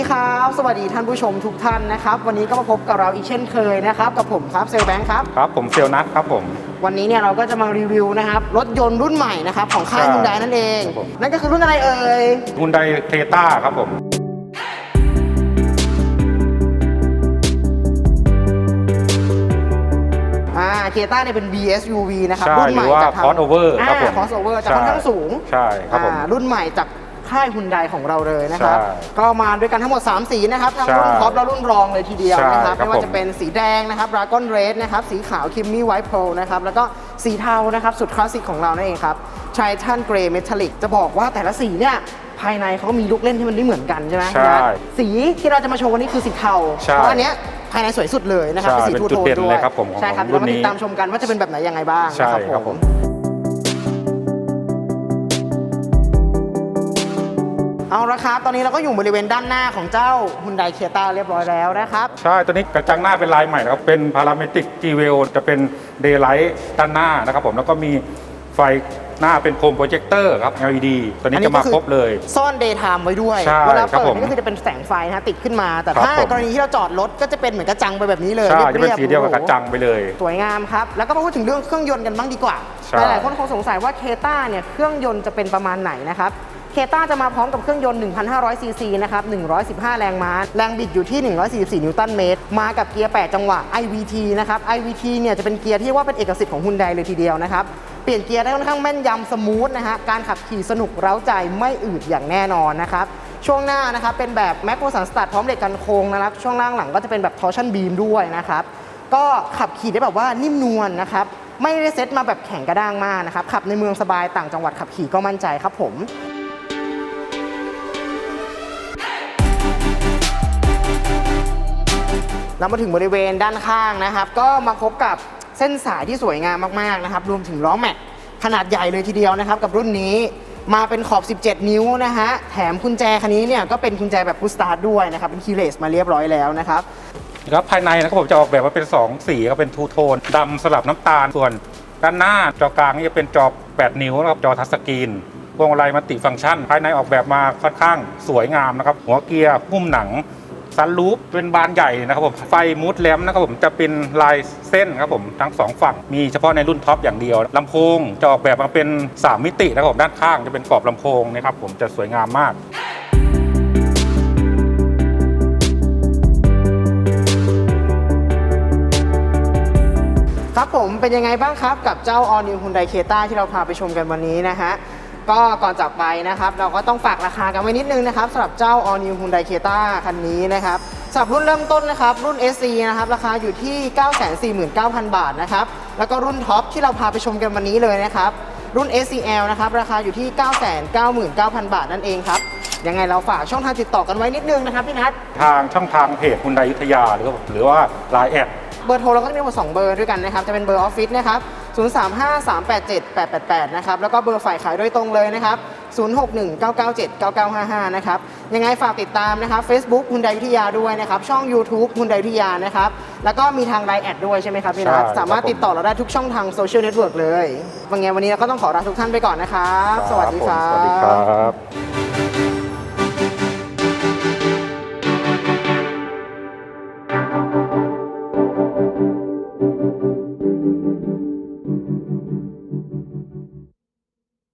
ดีครับ สวัสดีท่านผู้ชมทุกท่านนะครับ วันนี้ก็มาพบกับเราอีกเช่นเคยนะครับกับผมครับเซลแบงค์ครับ ครับ ผมเซลนัทครับผม วันนี้เนี่ยเราก็จะมารีวิวนะครับรถยนต์รุ่นใหม่นะครับของค่ายใช่ฮุนไดนั่นเอง ครับผม นั่นก็คือรุ่นอะไรเอ่ย ฮุนไดเทต้าครับผม อ่าเคต้าเนี่ยเป็น BSUV นะครับใช่รุ่นใหม่หรือว่าจากทาง crossover ครับผมคอสโอเวอร์จะค่อนข้างสูงใช่ครับผม อ่ารุ่นใหม่จาก ค่ายฮุนไดของเราเลยนะครับ ใช่ก็มาด้วยกันทั้งหมด 3 สีนะครับทั้งใช่รุ่นท็อปและรุ่นรองเลยทีเดียวใช่นะครับครับไม่ว่าผมจะเป็นสีแดงนะครับ Dragon Red นะครับ สีขาว Kimmy White Pearl นะครับ แล้วก็สีเทานะครับ สุดคลาสสิกของเรานั่นเองครับ Triton Grey Metallic จะบอกว่าแต่ละสีเนี่ยภายในเขามีลูกเล่นที่มันไม่เหมือนกันใช่ไหมใช่นะสีที่เราจะมาโชว์วันนี้คือสีเทาใช่เพราะอันเนี้ยภายในสวยสุดเลยนะครับใช่เป็นสีทูโทนเป็นจุดเด่นด้วยเลยครับผมของใช่ครับรุ่เรานมานี้ติดตามชมกันว่าจะเป็นแบบไหนยังไงบ้างใช่นะครับครับผผม เอาละครับ ตอนนี้เราก็อยู่บริเวณด้านหน้าของเจ้า Hyundai c r e t a เรียบร้อยแล้วนะครับ ใช่ตัวนี้กระจังหน้าเป็นลายใหม่นะครับ เป็นพาราเมติกจีเวลจะเป็นเดย์ไลท์ด้านหน้านะครับผม แล้วก็มีไฟ หน้าเป็นโคมโปรเจคเตอร์ครับ LED ตัวนี้จะมาครบเลย ซ่อน daytime ไว้ด้วยใช่เวลาครับเปิดผมนี่ก็คือจะเป็นแสงไฟนะฮะติดขึ้นมา แต่ครับถ้าผมกรณีที่เราจอดรถก็จะเป็นเหมือนกระจังไปแบบนี้เลยใช่จะเป็นรีบๆสีเดียวกับโอ้กโหระจังไปเลย สวยงามครับ แล้วก็มาพูดถึงเรื่องเครื่องยนต์กันบ้างดีกว่าใช่หลายๆคนคงสงสัยว่าเคต้าเนี่ยเครื่องยนต์จะเป็นประมาณไหนนะครับเคต้าจะมาพร้อมกับเครื่องยนต์ 1,500 ซีซี นะครับ 115 แรงม้า แรงบิดอยู่ที่ 144 นิวตันเมตร มากับเกียร์ 8 จังหวะ IVT นะครับ IVT เนี่ยจะเป็นเกียร์ที่ว่าเป็นเอกสิทธิ์ของฮุนไดเลยทีเดียวนะครับ เปลี่ยนเกียร์ได้ค่อนข้างแม่นยำสมูทนะฮะการขับขี่สนุกเร้าใจไม่อืดอย่างแน่นอนนะครับช่วงหน้านะครับเป็นแบบแม็กโ s สันสตาร์ทพร้อมเหล็กกันโค้งนะครับช่วงล่างหลังก็จะเป็นแบบทอร์ชันบีมด้วยนะครับก็ขับขี่ได้แบบว่านิ่มนวลนะครับไม่ได้เซ็ตมาแบบแข็งกระด้างมากนะครับขับในเมืองสบายต่างจังหวัดขับขี่ก็มั่นใจครับผมเรามาถึงบริเวณด้านข้างนะครับ ก็มาพบกับ เส้นสายที่สวยงามมากๆนะครับรวมถึงล้อแม็กขนาดใหญ่เลยทีเดียวนะครับกับรุ่นนี้มาเป็นขอบ 17 นิ้วนะฮะ แถมกุญแจคันนี้เนี่ยก็เป็นกุญแจแบบพุชสตาร์ทด้วยนะครับ เป็นคีย์เลสมาเรียบร้อยแล้วนะครับครับภายในนะครับผมจะออกแบบมาเป็น 2 สีครับเป็นทูโทนดำสลับน้ำตาล ส่วนด้านหน้าจอกลางนี่จะเป็นจอ 8 นิ้วนะครับจอทัชสกรีนพวงมาลัยมัลติฟังก์ชัน ภายในออกแบบมาค่อนข้างสวยงามนะครับ หัวเกียร์หุ้มหนัง ซันรูฟเป็นบานใหญ่นะครับผมไฟมูดแลมนะครับผมจะเป็นลายเส้นครับผมทั้งสองฝั่ง มีเฉพาะในรุ่นท็อปอย่างเดียวลำโพงจะออกแบบมาเป็น 3 มิตินะครับผมด้านข้างจะเป็นกรอบลำโพงนะครับผมจะสวยงามมากครับผมเป็นยังไงบ้างครับกับเจ้า All New Hyundai Creta ที่เราพาไปชมกันวันนี้นะฮะ ก็ก่อนจากไปนะครับ เราก็ต้องฝากราคากันไว้นิดนึงนะครับสำหรับเจ้า All New Hyundai Creta คันนี้นะครับสำหรับรุ่นเริ่มต้นนะครับ รุ่น SC นะครับ ราคาอยู่ที่ 949,000 บาทนะครับ แล้วก็รุ่นท็อปที่เราพาไปชมกันวันนี้เลยนะครับ รุ่น SCL นะครับ ราคาอยู่ที่ 999,000 บาทนั่นเองครับ ยังไงเราฝากช่องทางติดต่อกันไว้นิดนึงนะครับพี่นัท ทางช่องทางเพจคุณไดยุทธยาหรือว่าหรือว่าไลน์แอด เบอร์โทรเราก็จะมีทั้งหมด2เบอร์ด้วยกันนะครับ จะเป็นเบอร์ออฟฟิศนะครับ 0353878888 นะครับ แล้วก็เบอร์ฝ่ายขายโดยตรงเลยนะครับ 0619979955 นะครับ ยังไงฝากติดตามนะครับ Facebook คุณไดวิทยาด้วยนะครับ ช่อง YouTube คุณไดวิทยานะครับ แล้วก็มีทางไลน์แอดด้วยใช่ไหมครับพี่นัทใช่ครับ สามารถติดต่อเราได้ทุกช่องทางโซเชียลเน็ตเวิร์กเลยวันไงวันนี้เราก็ต้องขอลาทุกท่านไปก่อนนะครับ สวัสดีครัผมสวัสดีครับ บ